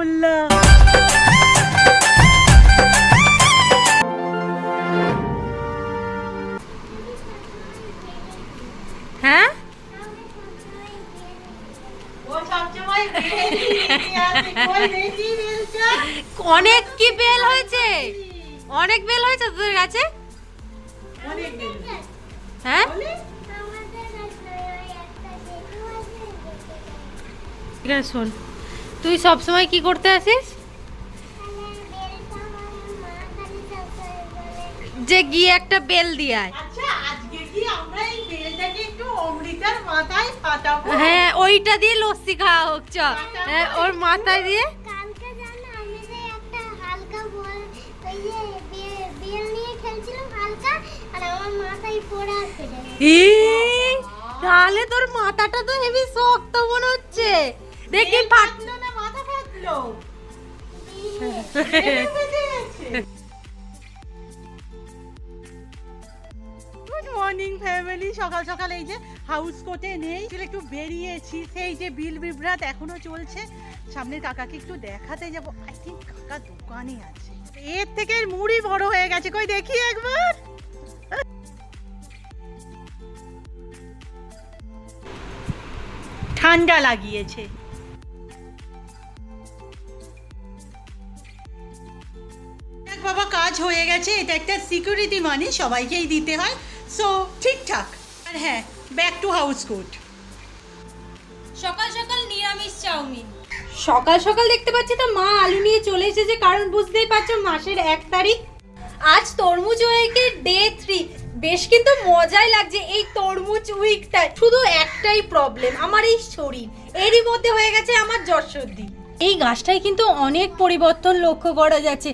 রসগোল্লা হ্যাঁ? অনেক কি বেল হয়েছে? অনেক বেল হয়েছে তোদের কাছে? হ্যাঁ? শোন। তুই সব সময় কি করতে আসিস? যে গিয়ে একটা বেল দিয়ে আয়। আচ্ছা হ্যাঁ ওইটা দিয়ে লস্যি খাওয়া হোক চ। হ্যাঁ, ওর মাথায় দিয়ে। তাহলে তোর মাথাটা তো হেভি শক্ত মনে হচ্ছে। দেখি গেছে গুড মর্নিং ফ্যামিলি সকাল সকাল এই যে হাউস কোটে নেই একটু বেরিয়েছি। সেই যে বিল বিভ্রাট এখনও চলছে। সামনের কাকাকে একটু দেখাতে যাব। আই থিঙ্ক কাকা দোকানে আছে। এর থেকে মুড়ি বড় হয়ে গেছে। কই দেখি একবার। ঠান্ডা লাগিয়েছে। হয়ে গেছে, এটা একটা সিকিউরিটি মানি সবাইকেই দিতে হয়। সো ঠিকঠাক। আর হ্যাঁ ব্যাক টু হাউস কোট সকাল সকাল নিরামিষ চাউমিন। সকাল সকাল দেখতে পাচ্ছি তো মা আলু নিয়ে চলে এসেছে, কারণ বুঝতেই পারছ মাসের এক তারিখ। আজ তরমুজ উইকের ডে থ্রি বেশ কিন্তু মজাই লাগছে এই তরমুজ উইকটা শুধু একটাই প্রবলেম আমার এই শরীর। এরই মধ্যে হয়ে গেছে আমার জ্বর সর্দি এই গাছটায় কিন্তু অনেক পরিবর্তন লক্ষ্য করা যাচ্ছে।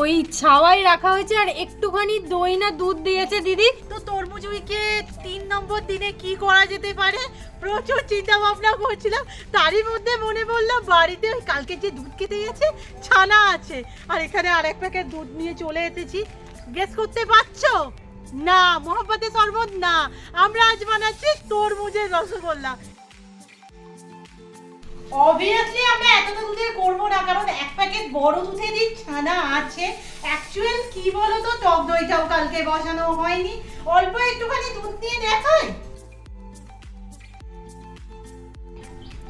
ওই ছাওয়ায় রাখা হয়েছে আর একটুখানি দই না দুধ দিয়েছে দিদি। তো তরমুজ উইকে তিন নম্বর দিনে কি করা যেতে পারে? প্রচুর চিন্তা ভাবনা করছিলাম। তারই মধ্যে মনে পড়ল, বাড়িতে ওই কালকে যে দুধ খেতে গেছে, ছানা আছে। আর এখানে আরেক প্যাকেট দুধ নিয়ে চলে এসেছি। গেস করতে পারছ? না মোহাম্মতের শরবত না। আমরা আজ বানাচ্ছি তরমুজের রসগোল্লা। অবভিয়াসলি আমরা এতটা দুধের করব না, কারণ এক প্যাকেট বড় দুধেরই ছানা আছে অ্যাকচুয়াল কি বলো তো টক দইটাও কালকে বসানো হয়নি। অল্প একটুখানি দুধ দিয়ে দেখায়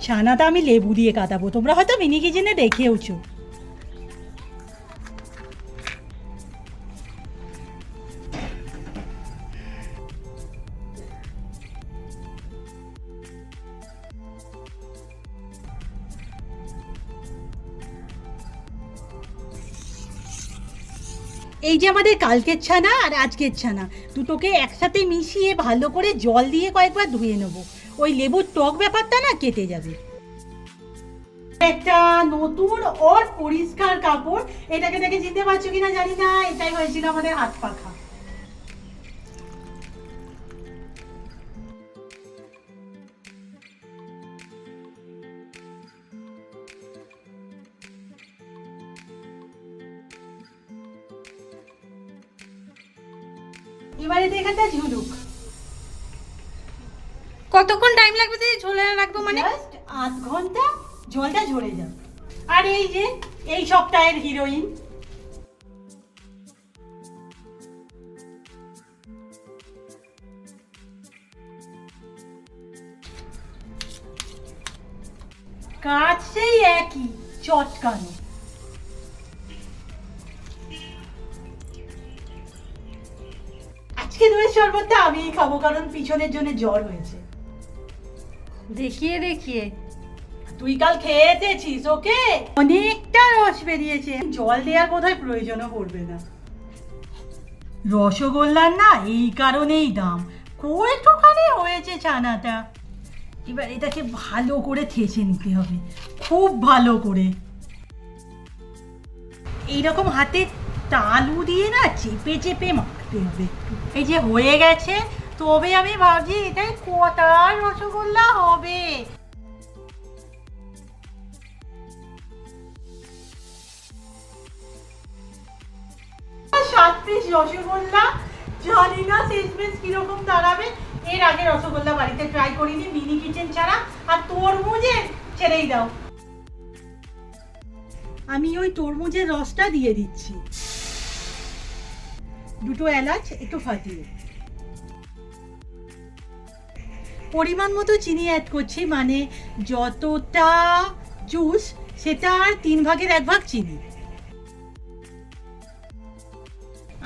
ছানাটা আমি লেবু দিয়ে কাটাবো, তোমরা হয়তো মিনি কিচেনে দেখেওছো। এই যে আমাদের কালকের ছানা আর আজকের ছানা, দুটোকে একসাথে মিশিয়ে ভালো করে জল দিয়ে কয়েকবার ধুয়ে নেব। ওই লেবুর টক ব্যাপারটা না কেটে যাবে। একটা নতুন ওর পরিষ্কার কাপড়, এটাকে দেখে চিনতে পারছ কিনা জানি না, এটাই হয়েছিল আমাদের হাত পাখা। কতক্ষণ টাইম লাগবে দিদি ঝোলে রাখব মানে? আধ ঘণ্টা জলটা ঝরে যাবে আর এই যে, এই সপ্তাহের হিরোইন কাজ সেই একই, চটকানো। আজকে দইয়ের শরবতটা আমিই খাব, কারণ পিছনের জন্য জ্বর হয়েছে। দেখিয়ে দেখিয়ে। তুই কাল খেয়ে এসেছিস ওকে? অনেকটা রস বেরিয়েছে। জল দেওয়ার বোধহয় প্রয়োজনও পড়বে না। রসগোল্লার না এই কারণেই দাম। একটুখানি হয়েছে ছানাটা? এবার এটাকে ভালো করে থেসে নিতে হবে। খুব ভালো করে। এইরকম হাতে তালু দিয়ে না চেপে চেপে মাখতে হবে এই যে হয়ে গেছে তবে আমি ভাবছি এটাই কটার রসগোল্লা হবে? সাত রসগোল্লা। জানি না শেষমেশ কীরকম দাঁড়াবে। এর আগে রসগোল্লা বাড়িতে ট্রাই করিনি মিনি কিচেন ছাড়া। আর তরমুজের ছেড়েই দাও। আমি ওই তরমুজের রসটা দিয়ে দিচ্ছি। দুটো এলাচ, একটু ফাটিয়ে। পরিমাণ মতো চিনি অ্যাড করছি মানে যতটা জুস সেটা আর তিন ভাগের এক ভাগ চিনি।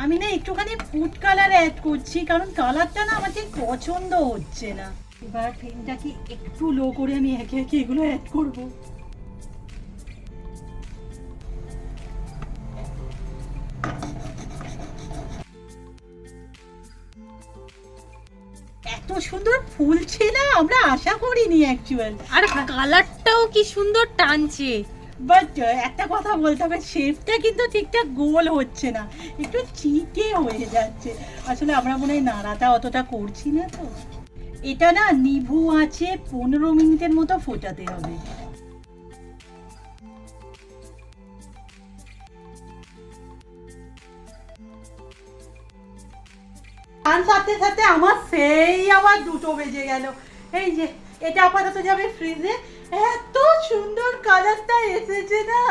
আমি না একটুখানি ফুড কালার অ্যাড করছি, কারণ কালারটা না আমাকে পছন্দ হচ্ছে না। এবার ফ্লেমটাকে একটু লো করে আমি একে একে এগুলো অ্যাড করব? আশা অ্যাকচুয়াল আর কালারটাও কি সুন্দর টানছে। বাট একটা কথা বলতে হবে শেপটা কিন্তু ঠিকঠাক গোল হচ্ছে না। একটু চিটে হয়ে যাচ্ছে। আসলে আমরা মনে হয় নাড়াটা অতটা করছি না তো। এটা না নিভু আছে পনেরো মিনিটের মতো ফোটাতে হবে। গান সাথে সাথে আমার সেই আবার দুটো বেজে গেল। এই যে এটা আপাতত যাবে ফ্রিজে এত সুন্দর কালারটা এসেছে না।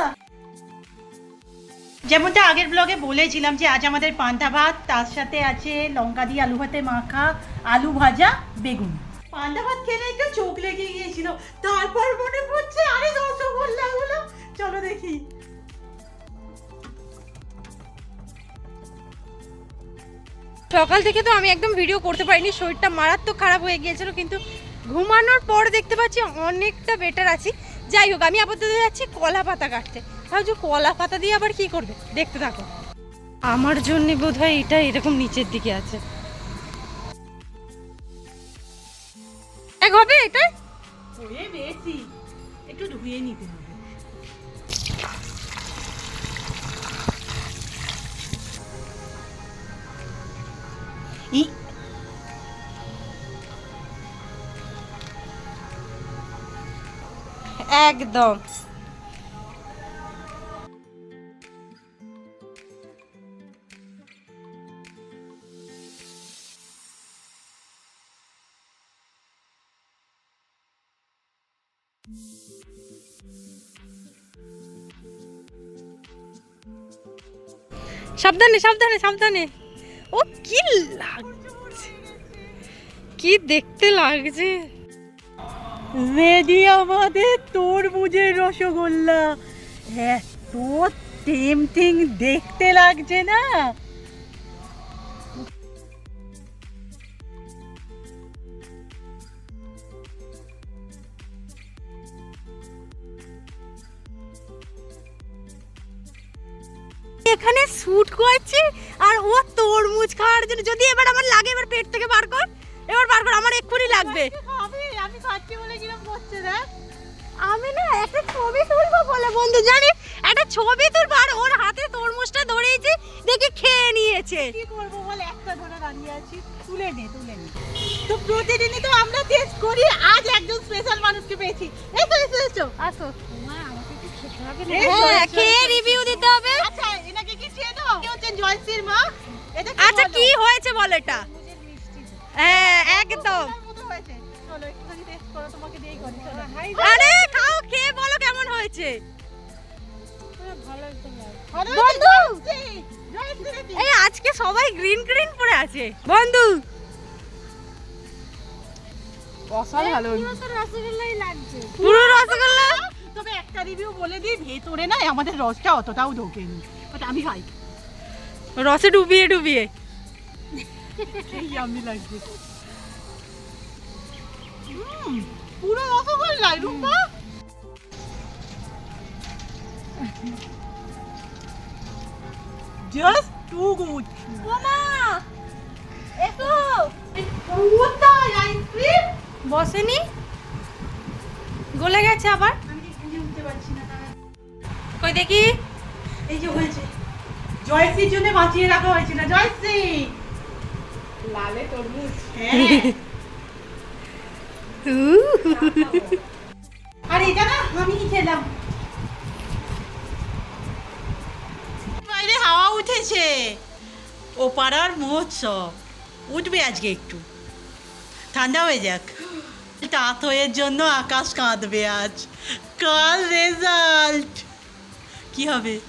যেমনটা আগের ব্লগে বলেছিলাম যে আজ আমাদের পান্তা ভাত, তার সাথে আছে লঙ্কা দিয়ে আলু ভাতে মাখা, আলু ভাজা, বেগুন। পান্তা ভাত খেলে একটু চোখ লেগে গিয়েছিল, তারপর মনে পড়ছে, আরে গুলো চলো দেখি। সকাল থেকে তো আমি একদম ভিডিও করতে পারিনি, শরীরটা মারাত্মক খারাপ হয়ে গিয়েছিল, কিন্তু ঘুমানোর পর দেখতে পাচ্ছি অনেকটা বেটার আছি। যাই হোক আমি আপাতত যাচ্ছি কলা পাতা কাটতে। ভাবছি কলা পাতা দিয়ে আবার কি করবে? দেখতে থাকো। আমার জন্য বোধ হয় এটা এরকম নিচের দিকে আছে। এক হবে এটা? বেশি। একটু ধুয়ে নিতে হবে। ই একদম। সাবধানে সাবধানে সাবধানে। ও কি লাগছে? কি দেখতে লাগছে? রেডি আমাদের তরমুজের রসগোল্লা। এত টেমটিং দেখতে লাগছে না। এখানে শুট করছি, আর ও তরমুজ খাওয়ার জন্য, যদি এবার আমার লাগে, এবার পেট থেকে বার কর, এবার বার কর, আমার এক্ষুনি লাগবে। খাবে আমি খাচ্ছি বলে করছে দেখ। আমি না একটা ছবি তুলবো বলে বন্ধু জানিস একটা ছবি তুলবো আর ওর হাতে তরমুজটা ধরেইছে দেখে খেয়ে নিয়েছে। কি করব বল একটা ধরে দাঁড়িয়ে আছি। তুলে নে তুলে নে। তো প্রতিদিনই তো আমরা টেস্ট করি আজ একজন স্পেশাল মানুষকে পেয়েছি। এসো এসো এসো আসো হ্যাঁ খেয়ে রিভিউ দিতে হবে। আচ্ছা এনাকে কি চেনো কি হচ্ছেন জয়শ্রীর মা। আচ্ছা? কি হয়েছে বল এটা? হ্যাঁ একদম। আরে খাও খেয়ে বলো কেমন হয়েছে। বন্ধু! জয়শ্রী! দিদি। এই আজকে সবাই গ্রিন গ্রিন পরে আছে। বন্ধু! অসাধারণ। রসগোল্লাই লাগছে। পুরো রসগোল্লা? তবে একটা রিভিউ বলে দিই ভেতরে না আমাদের রসটা অতটাও ঢোকেনি। বাট আমি খাই। রসে ডুবিয়ে ডুবিয়ে। এই আমি লাগছে পুরো rasgulla Rupa just too good মামা এসো। কোথায় আইসক্রিম? বসেনি? গলে গেছে আবার? আমি কি উঠতে পারছি না কই দেখি। এই যে হয়েছে। জয়শ্রীর জন্য বাঁচিয়ে রাখা হয়েছিল জয়শ্রী? লালে তরমুজ। হ্যাঁ। আর, এটা না আমি খেলাম। বাইরে হাওয়া উঠেছে। ও পাড়ার মহোৎসব। উঠবে আজকে একটু। ঠান্ডা হয়ে যাক। তাঁতয়ের জন্য আকাশ কাঁদবে আজ। কাল রেজাল্ট। কি হবে?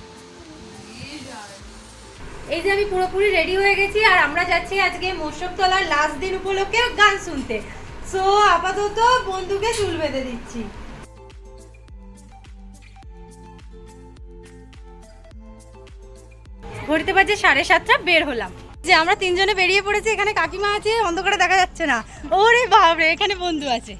এই যে আমি পুরোপুরি রেডি হয়ে গেছি আর আমরা যাচ্ছি আজকে মোশকতলার লাস্ট দিন উপলক্ষে গান শুনতে। সো আপাতত বন্ধুকে চুল বেঁধে দিচ্ছি। ঘড়িতে বাজে সাড়ে সাতটা, বের হলাম। যে আমরা তিনজনে বেরিয়ে পড়েছি, এখানে কাকিমা আছে, অন্ধকারে দেখা যাচ্ছে না। ওরে বাপরে, এখানে বন্ধু আছে।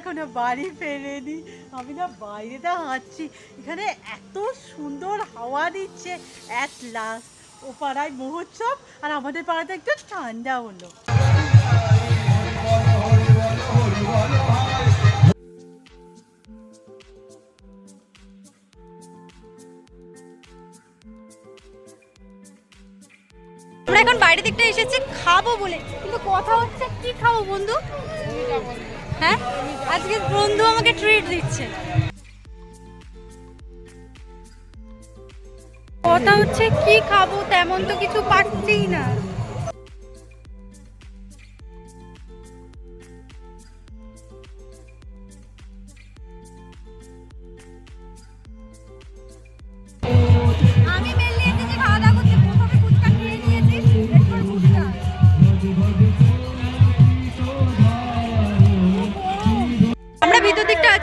এখনও বাড়ি ফেরেনি। আমি না বাইরেটা হাঁটছি। এখানে এত সুন্দর হাওয়া দিচ্ছে অ্যাট লাস্ট ও পাড়ায় মহোৎসব, আর আমাদের পাড়াতে একটু ঠান্ডা হলো। এখন বাইরে দিকটা এসেছি, খাব বলে। কিন্তু কথা হচ্ছে, কি খাব বন্ধু? হ্যাঁ? আজকে বন্ধু আমাকে ট্রিট দিচ্ছে। কথা হচ্ছে, কি খাব তেমন তো কিছু পাচ্ছেই না।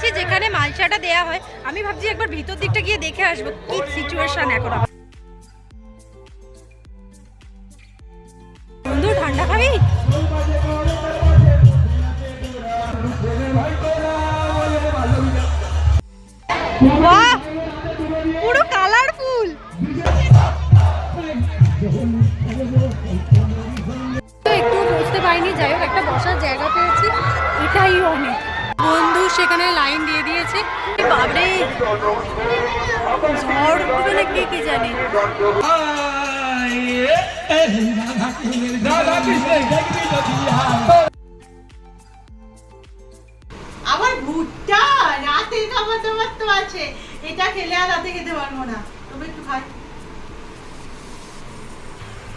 আছি যেখানে মালসাটা দেয়া হয় আমি ভাবছি একবার ভিতর দিকটা গিয়ে দেখে আসব কি সিচুয়েশন এখন। বন্ধু ঠান্ডা খাবি? বাহ! সেখানে লাইন দিয়ে দিয়েছে। বাবরে ঝড় উঠবে না কে কে জানে? আবার ভুট্টা রাতে খাবার দাবার তো আছে। এটা খেলে আর রাতে খেতে পারব না। তবে একটু খাই।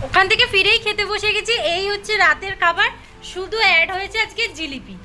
ওখান থেকে ফিরেই খেতে বসে গেছি। এই হচ্ছে রাতের খাবার। শুধু অ্যাড হয়েছে আজকে জিলিপি।